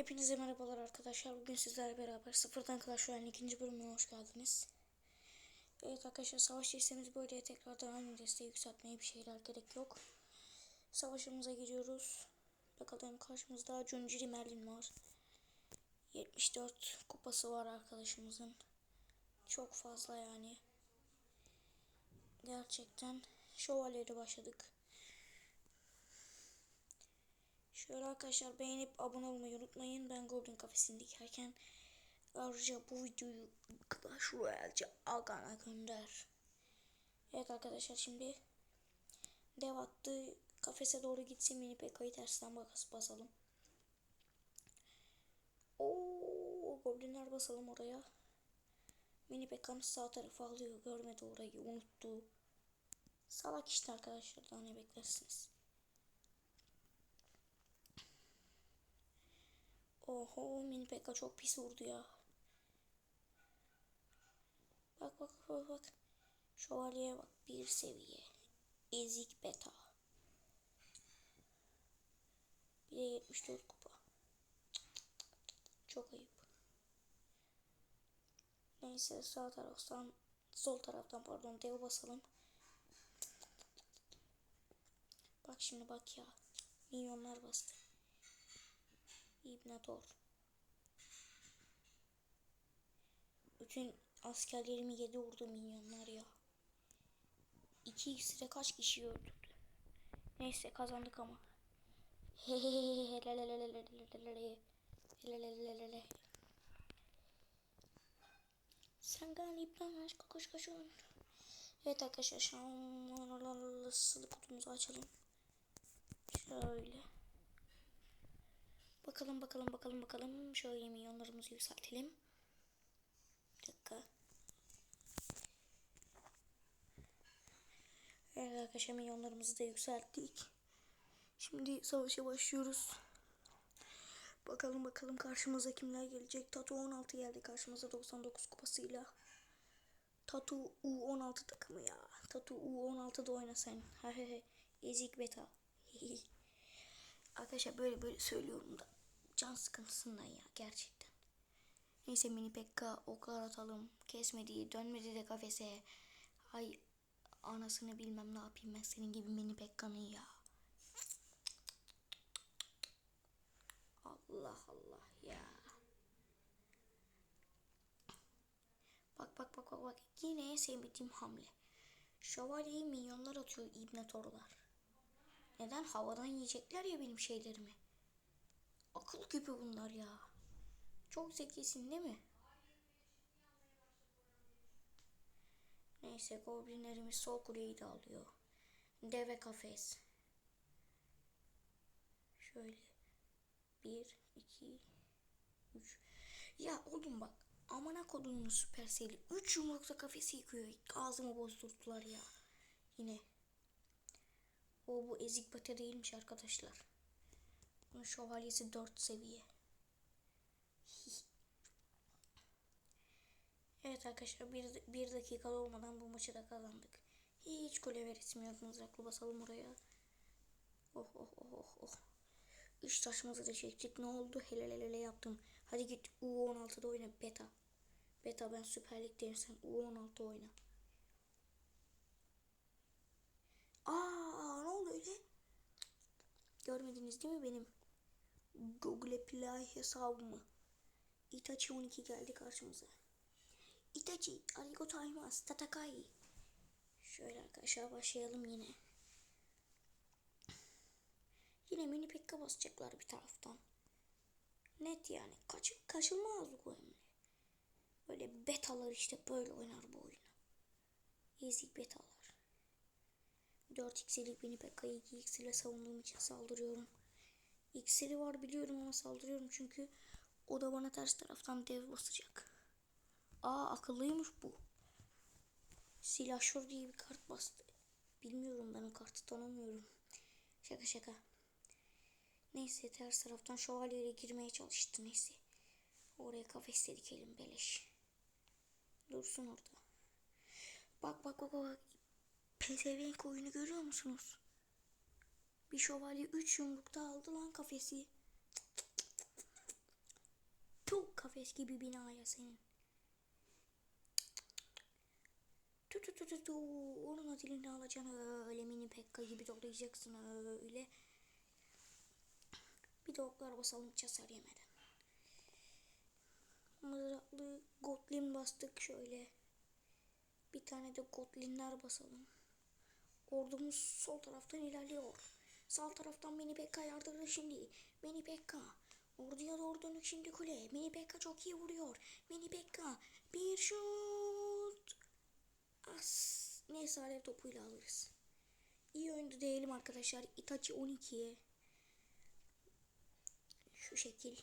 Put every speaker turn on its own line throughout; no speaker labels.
Hepinize merhabalar arkadaşlar. Bugün sizlerle beraber sıfırdan Clash Royale'in ikinci bölümüne hoş geldiniz. Evet arkadaşlar savaş desteğimiz böyle tekrardan aynı desteği yükseltmeye bir şeyler gerek yok. Savaşımıza giriyoruz. Bakalım karşımızda Junciri Merlin var. 74 kupası var arkadaşımızın. Çok fazla yani. Gerçekten şövalyeyle başladık. Şöyle arkadaşlar beğenip abone olmayı unutmayın. Ben Goblin kafesini dikerken ayrıca bu videoyu Clash Royale'ce Agan'a gönder. Evet arkadaşlar şimdi dev attı. Kafese doğru gitsin mini PK'yı tersten bakas basalım. Oo, goblinler basalım oraya. Mini PK'mız sağ tarafa alıyor. Görmedi orayı unuttu. Salak işte arkadaşlar daha ne beklersiniz. Oho mini pekka çok pis vurdu ya. Bak bak bak bak. Şövalyeye bak bir seviye. Ezik beta. Bir de 74 kupa. Çok ayıp. Neyse sağ taraftan sol taraftan pardon dev basalım. Bak şimdi bak ya. Milyonlar bastı. İbnator. Bütün askerlerimi yedi vurdu milyonlar ya. İki iksire kaç kişi öldürdü. Neyse kazandık ama. Sen galip lan aşk koş koş. Evet arkadaşlar şu an sılı kutumuzu açalım. Şöyle. Bakalım bakalım bakalım bakalım. Şöyle milyonlarımızı yükseltelim. Bir dakika. Evet arkadaşlar milyonlarımızı da yükselttik. Şimdi savaşa başlıyoruz. Bakalım bakalım karşımıza kimler gelecek. Tatu 16 geldi karşımıza 99 kupasıyla. Tatu U16 takımı ya. Tatu U16'da oyna sen. Ezik beta. Arkadaşlar böyle böyle söylüyorum da can sıkıntısından ya gerçekten. Neyse mini pekka oklar atalım. Kesmedi dönmedi de kafese. Ay anasını bilmem ne yapayım ben senin gibi mini pekkanın ya. Allah Allah ya. Bak bak bak bak bak. Yine en sevmediğim hamle. Şövalyeyi milyonlar atıyor ibne torlar. Neden? Havadan yiyecekler ya benim şeylerimi. Akıl küpü bunlar ya. Çok zekisin değil mi? Neyse goblinlerimiz sol kuleyi de alıyor. Deve kafes. Şöyle. Bir, iki, üç. Ya oğlum bak. Amına kodunun süperseli. Üç yumrukta kafesi yıkıyor. Ağzımı bozdurdular ya. Yine. O bu ezik bate değilmiş arkadaşlar. Bunun şövalyesi 4 seviye. evet arkadaşlar bir, bir dakika olmadan bu maçı da kazandık. Hiç kule veresim yok. Mızraklı basalım oraya. Oh oh oh oh oh. Üç taşımızı da çektik. Ne oldu? Hele hele hele yaptım. Hadi git U16'da oyna beta. Beta ben Süper Lig'deyim sen U16 oyna. Aa ne oldu öyle? Görmediniz değil mi benim Google Play hesabımı? Itachi 12 geldi karşımıza. Itachi, arigo taimasu, tatakai. Şöyle arkadaşlar başlayalım yine. Yine mini pekka basacaklar bir taraftan. Net yani. Kaç, kaçılmaz bu emri. Böyle betalar işte böyle oynar bu oyunu. Ezik betalar. 4x'lik mini pekka'yı 2x ile savunduğum için saldırıyorum. X'li var biliyorum ama saldırıyorum çünkü o da bana ters taraftan dev basacak. Aa akıllıymış bu. Silahşor diye bir kart bastı. Bilmiyorum ben o kartı tanımıyorum. Şaka şaka. Neyse ters taraftan şövalyeyle girmeye çalıştı neyse. Oraya kafes dikelim beleş. Dursun orada. Bak bak bak bak. Pezevenk oyunu görüyor musunuz? Bir şövalye 3 yumrukta aldı lan kafesi. kafes gibi binaya senin. Tu tu tu tu tu. Onun dilini alacaksın öyle mini pekka gibi dolayacaksın öyle. Bir de oklar basalım hiç hasar yemeden. Mızraklı gotlin bastık şöyle. Bir tane de gotlinler basalım. Ordumuz sol taraftan ilerliyor. Sağ taraftan Mini Pekka yardırır şimdi. Mini Pekka. Orduya doğru dönük şimdi kule. Mini Pekka çok iyi vuruyor. Mini Pekka. Bir şut. As. Neyse alev topuyla alırız. İyi oyundu diyelim arkadaşlar. Itachi 12'ye. Şu şekil.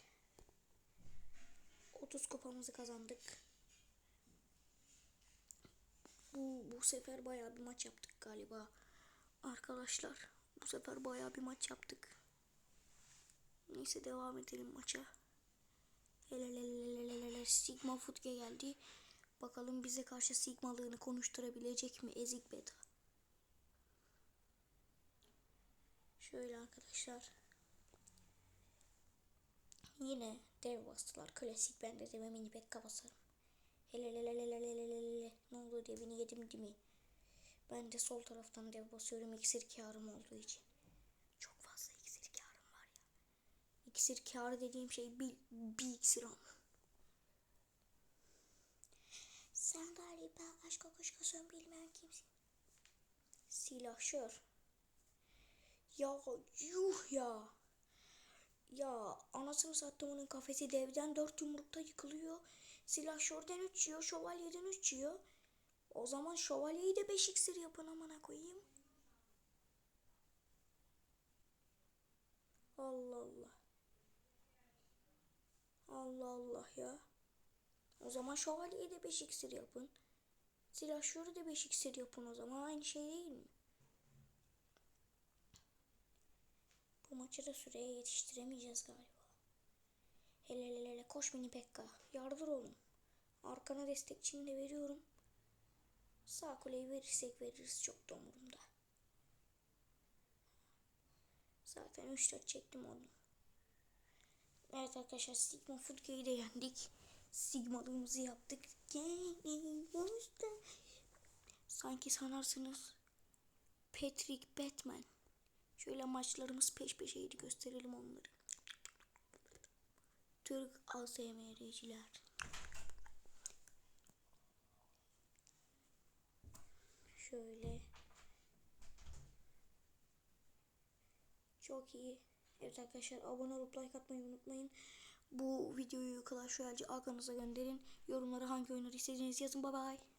30 kupamızı kazandık. Bu, bu sefer bayağı bir maç yaptık galiba. Arkadaşlar bu sefer bayağı bir maç yaptık. Neyse devam edelim maça. Helelelelelelele Sigma Futge geldi. Bakalım bize karşı Sigmalığını konuşturabilecek mi Ezik Beta. Şöyle arkadaşlar. Yine dev bastılar. Klasik ben de deve mini pekka basarım. Helelelelelelelele. Ne oldu diye beni yedim değil mi? Ben de sol taraftan dev basıyorum iksir karım olduğu için. Çok fazla iksir karım var ya. İksir karı dediğim şey bir, bir iksir ama. Sen galiba aşk kokuşkusun bilmem kimsin. Silahşör. Ya yuh ya. Ya anasını sattım onun kafesi devden dört yumrukta yıkılıyor. Silahşörden üç yiyor, şövalyeden üç yiyor. O zaman şövalyeyi de beş iksir yapın amına koyayım. Allah Allah. Allah Allah ya. O zaman şövalyeyi de beş iksir yapın. Silahşörü de beş iksir yapın o zaman aynı şey değil mi? Bu maçı da süreye yetiştiremeyeceğiz galiba. Hele hele hele koş mini Pekka. Yardır oğlum. Arkana destekçimi de veriyorum. Sağ kuleyi verirsek veririz çok da umurumda. Zaten 3 4 çektim onu. Evet arkadaşlar Sigma Futke'yi de yendik. Sigma'lığımızı yaptık. Sanki sanarsınız Patrick Batman. Şöyle maçlarımız peş peşeydi gösterelim onları. Türk ASMR'ciler. Şöyle. Çok iyi. Evet arkadaşlar abone olup like atmayı unutmayın. Bu videoyu Clash Royale'ci arkanıza gönderin. Yorumlara hangi oyunları istediğinizi yazın. Bye bye.